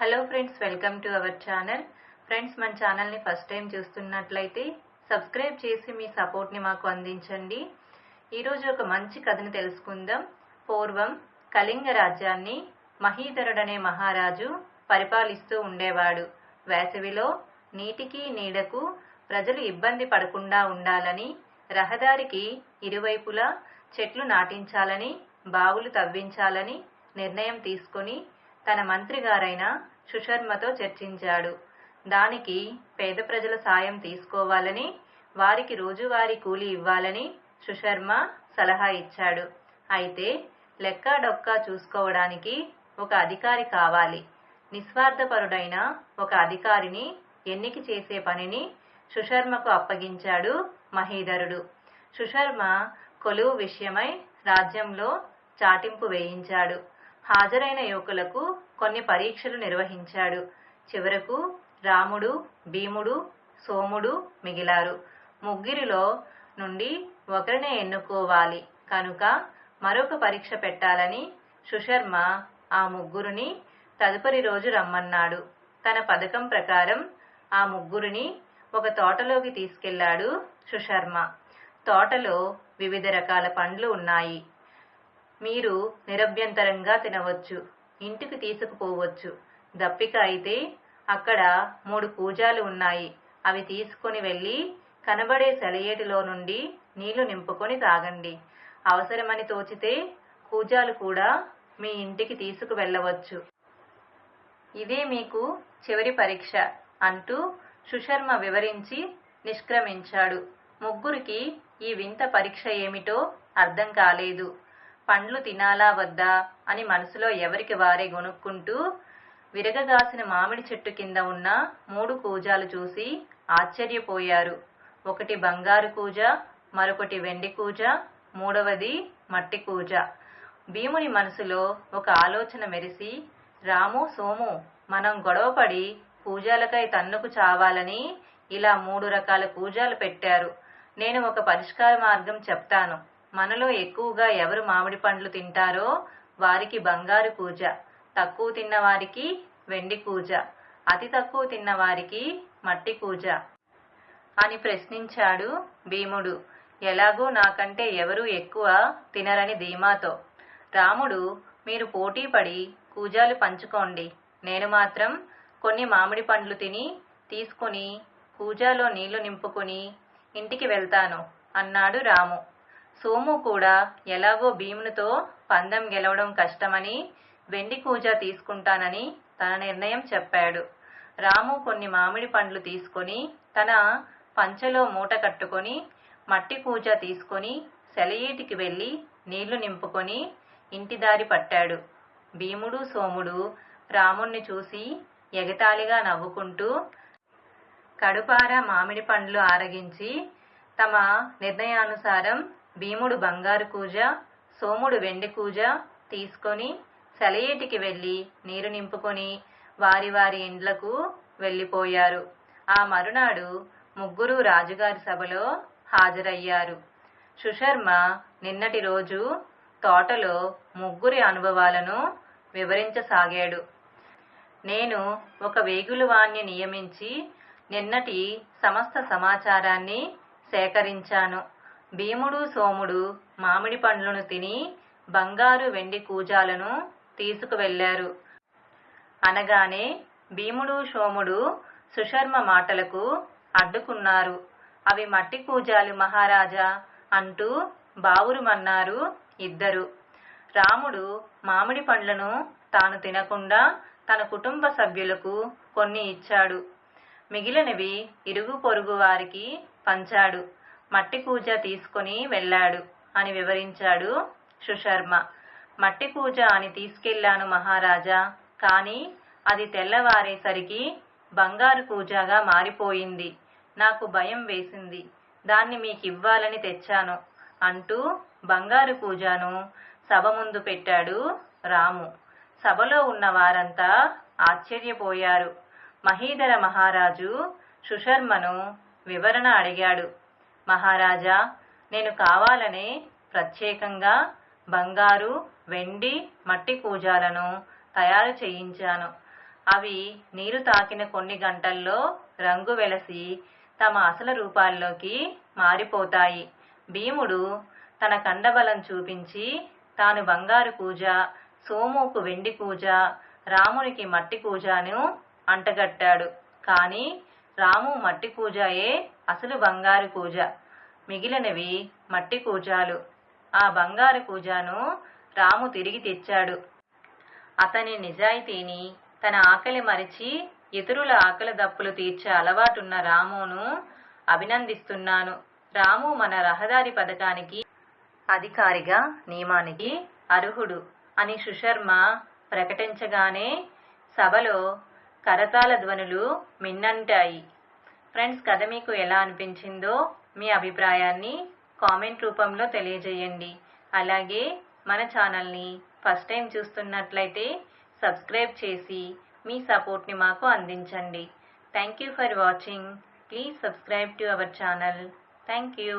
Hello friends welcome to our channel friends మన ఛానల్ని first time చూస్తున్నట్లయితే సబ్స్క్రైబ్ చేసి మీ సపోర్ట్ని మాకు అందించండి. ఈరోజు ఒక మంచి కథను తెలుసుకుందాం. పూర్వం కళింగ రాజ్యాన్ని మహీధరుడనే మహారాజు పరిపాలిస్తూ ఉండేవాడు. వేసవిలో నీటికి నీడకు ప్రజలు ఇబ్బంది పడకుండా ఉండాలని రహదారికి ఇరువైపులా చెట్లు నాటించాలని బావులు తవ్వించాలని నిర్ణయం తీసుకొని తన మంత్రి గారైన సుశర్మతో చర్చించాడు. దానికి పేద ప్రజల సాయం తీసుకోవాలని వారికి రోజువారీ కూలి ఇవ్వాలని సుశర్మ సలహా ఇచ్చాడు. అయితే లెక్కా డొక్కా చూసుకోవడానికి ఒక అధికారి కావాలి. నిస్వార్థపరుడైన ఒక అధికారిని ఎన్నిక చేసే పనిని సుశర్మకు అప్పగించాడు మహీధరుడు సుశర్మ కొలువు విషయమై రాజ్యంలో చాటింపు వేయించాడు. హాజరైన యువకులకు కొన్ని పరీక్షలు నిర్వహించాడు. చివరకు రాముడు భీముడు సోముడు మిగిలారు. ముగ్గురిలో నుండి ఒకరినే ఎన్నుకోవాలి. కనుక మరొక పరీక్ష పెట్టాలని సుశర్మ ఆ ముగ్గురిని తదుపరి రోజు రమ్మన్నాడు. తన పథకం ప్రకారం ఆ ముగ్గురిని ఒక తోటలోకి తీసుకెళ్ళాడు సుశర్మ. తోటలో వివిధ రకాల పండ్లు ఉన్నాయి. మీరు నిరభ్యంతరంగా తినవచ్చు ఇంటికి తీసుకుపోవచ్చు. దప్పిక అయితే అక్కడ మూడు కూజాలు ఉన్నాయి. అవి తీసుకొని వెళ్ళి కనబడే సెలయేటిలో నుండి నీళ్ళు నింపుకొని తాగండి. అవసరమని తోచితే కూజాలు కూడా మీ ఇంటికి తీసుకు వెళ్ళవచ్చు ఇదే మీకు చివరి పరీక్ష అంటూ సుశర్మ వివరించి నిష్క్రమించాడు. ముగ్గురికి ఈ వింత పరీక్ష ఏమిటో అర్థం కాలేదు. పండ్లు తినాలా వద్దా అని మనసులో ఎవరికి వారే గొనుక్కుంటూ విరగగాసిన మామిడి చెట్టు కింద ఉన్న మూడు కూజాలు చూసి ఆశ్చర్యపోయారు. ఒకటి బంగారు కూజ మరొకటి వెండి కూజ మూడవది మట్టి కూజ. భీముని మనసులో ఒక ఆలోచన మెరిసి రాము సోము మనం గొడవపడి కూజాలకై తన్నుకు చావాలని ఇలా మూడు రకాల కూజాలు పెట్టారు. నేను ఒక పరిష్కార మార్గం చెప్తాను. మనలో ఎక్కువగా ఎవరు మామిడి పండ్లు తింటారో వారికి బంగారు కూజ తక్కువ తిన్న వారికి వెండి కూజ అతి తక్కువ తిన్న వారికి మట్టి కూజ అని ప్రశ్నించాడు భీముడు. ఎలాగో నాకంటే ఎవరు ఎక్కువ తినరని ధీమాతో. రాముడు మీరు పోటీ పడి కూజాలు పంచుకోండి. నేను మాత్రం కొన్ని మామిడి పండ్లు తిని తీసుకుని కూజాలో నీళ్ళు నింపుకొని ఇంటికి వెళ్తాను అన్నాడు రాము. సోము కూడా ఎలాగో భీమునితో పందెం గెలవడం కష్టమని వెండి కూజ తీసుకుంటానని తన నిర్ణయం చెప్పాడు. రాము కొన్ని మామిడి పండ్లు తీసుకొని తన పంచలో మూట కట్టుకొని మట్టి కూజ తీసుకొని సెలయేటికి వెళ్ళి నీళ్ళు నింపుకొని ఇంటి దారి పట్టాడు. భీముడు సోముడు రాముణ్ణి చూసి ఎగతాళిగా నవ్వుకుంటూ కడుపార మామిడి పండ్లు ఆరగించి తమ నిర్ణయానుసారం భీముడు బంగారు కూజ సోముడు వెండి కూజ తీసుకొని సెలయేటికి వెళ్ళి నీరు నింపుకొని వారి వారి ఇండ్లకు వెళ్ళిపోయారు. ఆ మరునాడు ముగ్గురు రాజుగారి సభలో హాజరయ్యారు. సుశర్మ నిన్నటి రోజు తోటలో ముగ్గురి అనుభవాలను వివరించసాగాడు. నేను ఒక వేగులవాణ్ణి నియమించి నిన్నటి సమస్త సమాచారాన్ని సేకరించాను. భీముడు సోముడు మామిడి పండ్లను తిని బంగారు వెండి కూజాలను తీసుకువెళ్ళారు అనగానే భీముడు సోముడు సుశర్మ మాటలకు అడ్డుకున్నారు. అవి మట్టి కూజాలు మహారాజా అంటూ బావురుమన్నారు ఇద్దరు. రాముడు మామిడి పండ్లను తాను తినకుండా తన కుటుంబ సభ్యులకు కొన్ని ఇచ్చాడు. మిగిలినవి ఇరుగు పొరుగు వారికి పంచాడు. మట్టి కూజ తీసుకొని వెళ్ళాడు అని వివరించాడు సుశర్మ. మట్టి కూజ అని తీసుకెళ్ళాను మహారాజా కానీ అది తెల్లవారేసరికి బంగారు కూజాగా మారిపోయింది. నాకు భయం వేసింది. దాన్ని మీకు ఇవ్వాలని తెచ్చాను అంటూ బంగారు కూజాను సభ ముందు పెట్టాడు రాము. సభలో ఉన్న వారంతా ఆశ్చర్యపోయారు. మహీధర మహారాజు సుశర్మను వివరణ అడిగాడు. మహారాజా నేను కావాలనే ప్రత్యేకంగా బంగారు వెండి మట్టి కూజాలను తయారు చేయించాను. అవి నీరు తాకిన కొన్ని గంటల్లో రంగు వెలసి తమ అసలు రూపాల్లోకి మారిపోతాయి. భీముడు తన కండబలం చూపించి తాను బంగారు కూజ సోముకు వెండి కూజ రామునికి మట్టి పూజను అంటగట్టాడు. కానీ రాము మట్టి కూజాయే అసలు బంగారు కూజ మిగిలినవి మట్టి కూజాలు ఆ బంగారు కూజాను రాము తిరిగి తెచ్చాడు. అతని నిజాయితీని తన ఆకలి మరిచి ఇతరుల ఆకలి దప్పులు తీర్చే అలవాటున్న రామును అభినందిస్తున్నాను. రాము మన రహదారి పథకానికి అధికారిగా నియమానికి అర్హుడు అని సుశర్మ ప్రకటించగానే సభలో కరతాల ధ్వనులు మిన్నంటాయి. ఫ్రెండ్స్ కథ మీకు ఎలా అనిపించిందో మీ అభిప్రాయాన్ని కామెంట్ రూపంలో తెలియజేయండి. అలాగే మన ఛానల్ని ఫస్ట్ టైం చూస్తున్నట్లయితే సబ్స్క్రైబ్ చేసి మీ సపోర్ట్ని మాకు అందించండి. Thank you for watching please subscribe to our channel thank you